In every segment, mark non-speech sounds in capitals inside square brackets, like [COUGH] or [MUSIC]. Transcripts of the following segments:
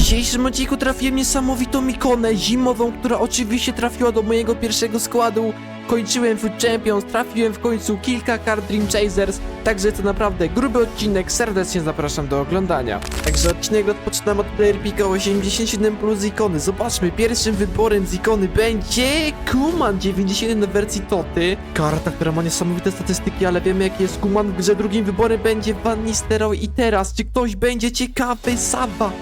W dzisiejszym odcinku trafiłem niesamowitą ikonę zimową, która oczywiście trafiła do mojego pierwszego składu. Kończyłem Food Champions, trafiłem w końcu kilka kart Dream Chasers, także to naprawdę gruby odcinek, serdecznie zapraszam do oglądania. Także odcinek rozpoczynam od Player Pika 87 plus ikony. Zobaczmy, pierwszym wyborem z ikony będzie Kuman 91 w wersji Toty. Karta, która ma niesamowite statystyki, ale wiemy jaki jest Kuman w grze. Drugim wyborem będzie Van Nistelrooy i teraz, czy ktoś będzie ciekawy, Saba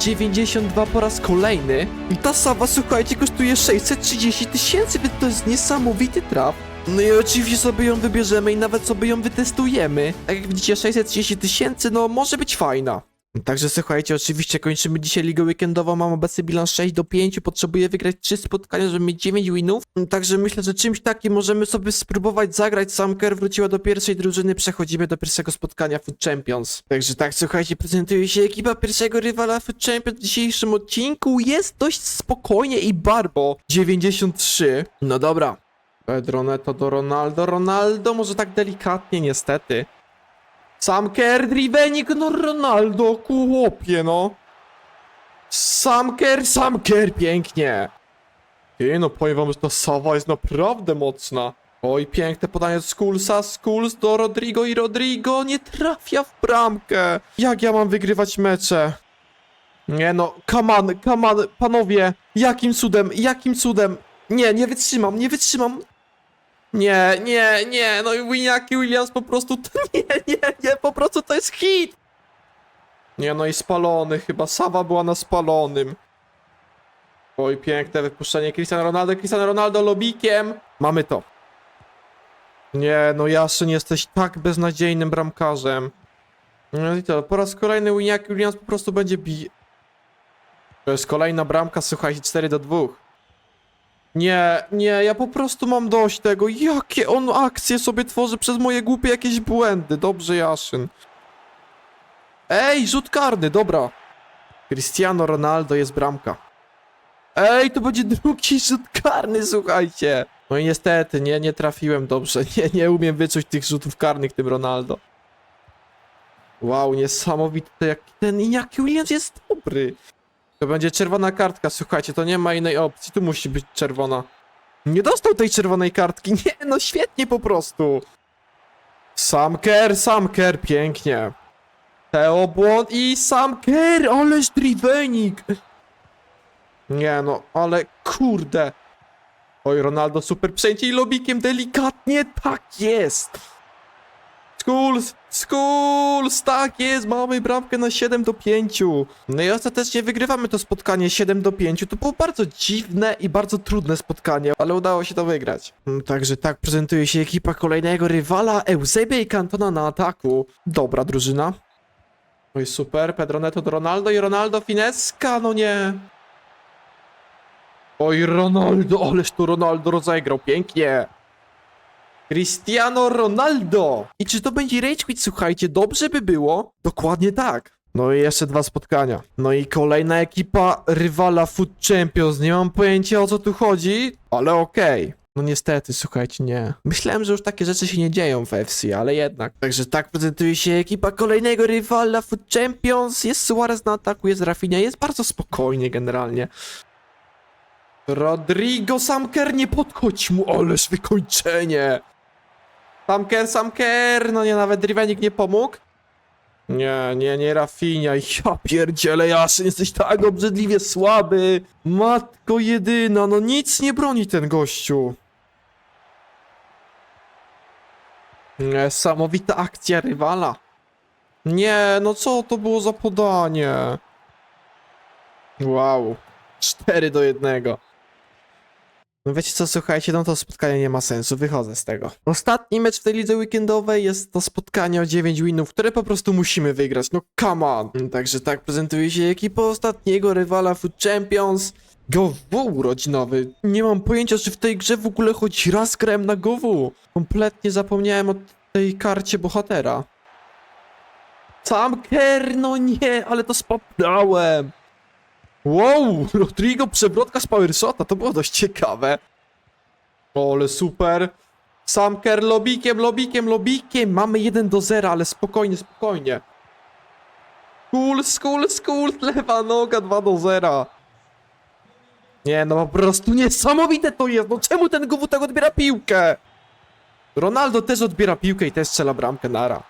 92 po raz kolejny. I ta Saba, słuchajcie, kosztuje 630 tysięcy, więc to jest niesamowity traf. No i oczywiście sobie ją wybierzemy i nawet sobie ją wytestujemy. Tak jak widzicie, 630 tysięcy, no może być fajna. Także słuchajcie, oczywiście kończymy dzisiaj ligę weekendową, mam obecny bilans 6 do 5, potrzebuję wygrać 3 spotkania, żeby mieć 9 winów. Także myślę, że czymś takim możemy sobie spróbować zagrać. Samker wróciła do pierwszej drużyny, przechodzimy do pierwszego spotkania Food Champions. Także tak, słuchajcie, prezentuje się ekipa pierwszego rywala Food Champions w dzisiejszym odcinku. Jest dość spokojnie i Barbo 93. No dobra, Pedro Neto do Ronaldo. Ronaldo może tak delikatnie, niestety. Sam Kerr, Drivenik, no Ronaldo, chłopie, no. Sam Kerr, Sam Kerr, pięknie. Ty, no powiem wam, że ta Sawa jest naprawdę mocna. Oj, piękne podanie od Skulsa, Skuls do Rodrigo i Rodrigo nie trafia w bramkę. Jak ja mam wygrywać mecze? Nie no, come on, panowie, jakim cudem, jakim cudem? Nie, nie wytrzymam, nie wytrzymam. Nie, nie, nie, no i Winiaki Williams po prostu, to [LAUGHS] nie, nie, nie, po prostu to jest hit! Nie, no i spalony chyba, Sawa była na spalonym. Oj, piękne wypuszczenie Cristiano Ronaldo, Cristiano Ronaldo lobikiem. Mamy to. Nie, no Jaszyn, jesteś tak beznadziejnym bramkarzem. No i to, po raz kolejny Winiaki Williams po prostu będzie bi... To jest kolejna bramka, słuchajcie, 4 do 2. Nie, nie, ja po prostu mam dość tego. Jakie on akcje sobie tworzy przez moje głupie jakieś błędy. Dobrze, Jaszyn. Ej, rzut karny, dobra. Cristiano Ronaldo jest bramka. Ej, to będzie drugi rzut karny, słuchajcie. No i niestety, nie, nie trafiłem dobrze. Nie, nie umiem wyczuć tych rzutów karnych tym Ronaldo. Wow, niesamowite, jak ten Iñaki Williams jest dobry. To będzie czerwona kartka, słuchajcie, to nie ma innej opcji, tu musi być czerwona. Nie dostał tej czerwonej kartki, [LAUGHS] nie, no świetnie po prostu. Samker, Samker, pięknie. Teo błąd i Samker, ależ drivenik. Nie no, ale kurde. Oj, Ronaldo super przejęcie i lobikiem delikatnie, tak jest. Skulls, Skulls, tak jest, mamy bramkę na 7 do 5. No i ostatecznie wygrywamy to spotkanie 7 do 5. To było bardzo dziwne i bardzo trudne spotkanie, ale udało się to wygrać. Mm, Także tak prezentuje się ekipa kolejnego rywala, Eusebio i Cantona na ataku. Dobra drużyna. Oj, super, Pedro Neto do Ronaldo i Ronaldo Fineska, no nie. Oj, Ronaldo, ależ tu Ronaldo rozegrał, pięknie. Cristiano Ronaldo! I czy to będzie Rage Quit, słuchajcie, dobrze by było? Dokładnie tak. No i jeszcze dwa spotkania. No i kolejna ekipa rywala Food Champions. Nie mam pojęcia o co tu chodzi, ale okej. No niestety, słuchajcie, nie. Myślałem, że już takie rzeczy się nie dzieją w FC, ale jednak. Także tak prezentuje się ekipa kolejnego rywala Food Champions. Jest Suarez na ataku, jest Rafinha, jest bardzo spokojnie generalnie. Rodrigo Samker, nie podchodź mu, ależ wykończenie! Samker, Samker, no nie, nawet Drivenik nie pomógł. Nie, nie, nie Rafinha, ja pierdzielę, Jaszyn, jesteś tak obrzydliwie słaby. Matko jedyna, no nic nie broni ten gościu. Niesamowita akcja rywala. Nie, no co to było za podanie? Wow, 4 do 1. No wiecie co, słuchajcie, no to spotkanie nie ma sensu, wychodzę z tego. Ostatni mecz w tej lidze weekendowej jest to spotkanie o 9 winów, które po prostu musimy wygrać, no come on. Także tak prezentuje się ekipa ostatniego rywala Food Champions. GoW urodzinowy. Nie mam pojęcia, czy w tej grze w ogóle choć raz grałem na GoW. Kompletnie zapomniałem o tej karcie bohatera. Sam no nie, ale to spaprałem. Wow, [LAUGHS] Rodrigo przewrotka z Powershota, to było dość ciekawe. O, ale super. Samker lobikiem, lobikiem, lobikiem. Mamy 1 do 0, ale spokojnie, spokojnie. Skul, skul, skul, lewa noga 2 do 0. Nie no, po prostu niesamowite to jest, no czemu ten GW tak odbiera piłkę? Ronaldo też odbiera piłkę i też strzela bramkę nara.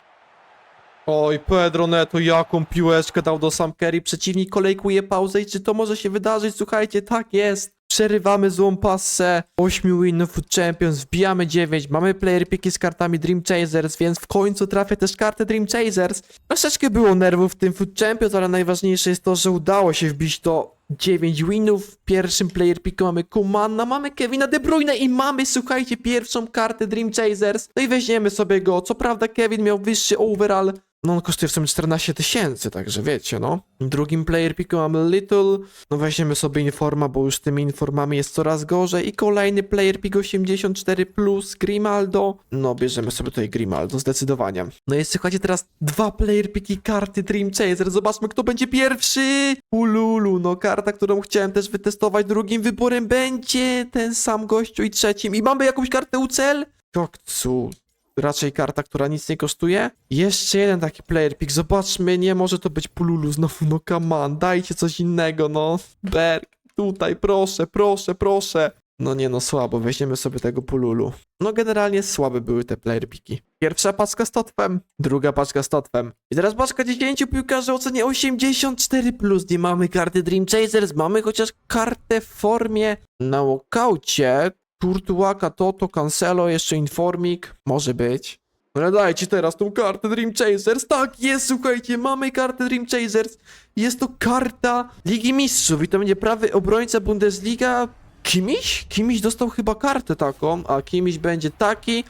Oj, Pedro Neto, jaką piłeczkę dał do Sam Kerry. Przeciwnik kolejkuje pauzę i czy to może się wydarzyć? Słuchajcie, tak jest. Przerywamy złą pasę. 8 winów Food Champions, wbijamy 9. Mamy player piki z kartami Dream Chasers, więc w końcu trafia też kartę Dream Chasers. Troszeczkę było nerwów w tym Food Champions, ale najważniejsze jest to, że udało się wbić to 9 winów. W pierwszym player piku mamy Kumana, mamy Kevina De Bruyne i mamy, słuchajcie, pierwszą kartę Dream Chasers. No i weźmiemy sobie go. Co prawda Kevin miał wyższy overall, no on kosztuje w sumie 14 tysięcy, także wiecie, no. Drugim player piku mamy Little, no weźmiemy sobie Informa, bo już z tymi Informami jest coraz gorzej. I kolejny player pick 84 plus Grimaldo. No bierzemy sobie tutaj Grimaldo, zdecydowanie. No jest słuchajcie teraz dwa player piki karty Dream Chaser, zobaczmy kto będzie pierwszy. Ululu, no karta, którą chciałem też wytestować. Drugim wyborem będzie ten sam gościu i trzecim. I mamy jakąś kartę UCL? Jak cud raczej karta, która nic nie kosztuje. Jeszcze jeden taki player pick, zobaczmy, nie może to być Pululu znowu, no come on, dajcie coś innego, no. Berg, tutaj, proszę, proszę, proszę. No nie no, słabo, weźmiemy sobie tego Pululu. No generalnie słabe były te player piki. Pierwsza paczka z Totwem, druga paczka z Totwem. I teraz paczka 10 piłkarzy o cenie 84+, plus. nie mamy karty Dream Chasers, mamy chociaż kartę w formie na walkaucie, Turtuaka, Toto, Cancelo, jeszcze Informik. Może być. Ale dajcie teraz tą kartę Dream Chasers. Tak, jest, słuchajcie, mamy kartę Dream Chasers. Jest to karta Ligi Mistrzów i to będzie prawy obrońca Bundesliga. Kimiś? Kimiś dostał chyba kartę taką, a Kimiś będzie taki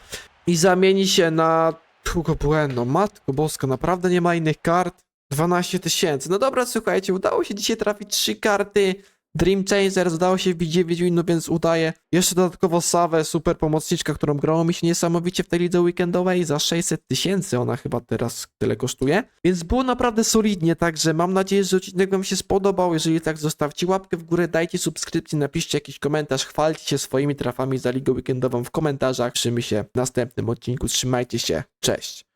i zamieni się na Hugo Bueno. Matko boska, naprawdę nie ma innych kart. 12 tysięcy. No dobra, słuchajcie, udało się dzisiaj trafić trzy karty. Dream Chasers udało się wbić 9 winów, więc udaje. Jeszcze dodatkowo Sawę, super pomocniczka, którą grało mi się niesamowicie w tej lidze weekendowej. Za 600 tysięcy ona chyba teraz tyle kosztuje. Więc było naprawdę solidnie, także mam nadzieję, że odcinek wam się spodobał. Jeżeli tak, zostawcie łapkę w górę, dajcie subskrypcję, napiszcie jakiś komentarz, chwalcie się swoimi trafami za ligę weekendową w komentarzach. Słyszymy się w następnym odcinku. Trzymajcie się, cześć!